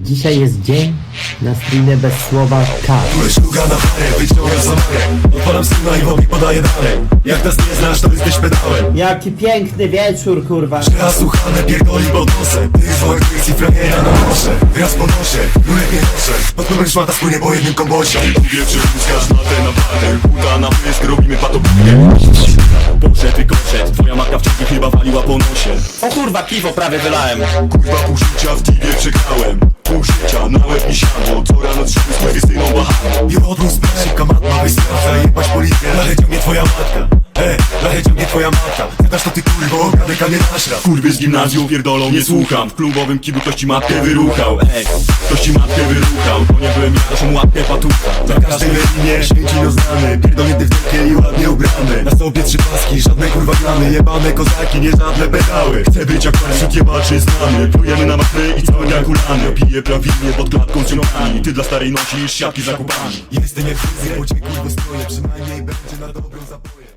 Dzisiaj jest dzień na streamie bez słowa K. Szluga na parę, wyciągam samarę Odpalam syna i wody podaję dalej. Jak nas nie znasz, to jesteś pedałem. Jaki piękny wieczór, kurwa. Ja słuchane pierdoli pod nosem Ty z moich i frajera na nosze Raz po nosie, rurek nie noszę Pod numer szmata spłynie po jednym kombosie. Mówię, czy puskasz na ten apartment Buta na pysk, robimy patobukę Poszedł i koszedł, twoja matka wcześniej chyba waliła po nosie. O kurwa, piwo prawie wylałem. Kurwa, pół życia w tibie I odłóż sprawy, szybka matma wystracha Jebać policję, lachę ciągnie twoja matka. E, lachę ciągnie twoja matka. Zadasz to ty kurwo, gadeka nie naszra Kurwy z gimnazjum pierdolą, nie słucham. W klubowym kiblu ktoś ci matkę wyruchał. Ej, ktoś ci matkę wyruchał To nie byłem ja, naszą łapkę patucha. Na każdej lininie święcino znany Pierdolnięty sobie trzy paski, żadne kurwa gramy Jebane kozaki, nie żadne pedały. Chcę być jak wśród jebaczy znany Plujemy na machny i cały jak ulany Piję prawidłnie pod klatką ziomkami. Ty dla starej nosisz siatki zakupami. Jestem jak fizyk, bo cię kurwo stoję Przynajmniej będzie na dobrą zapoję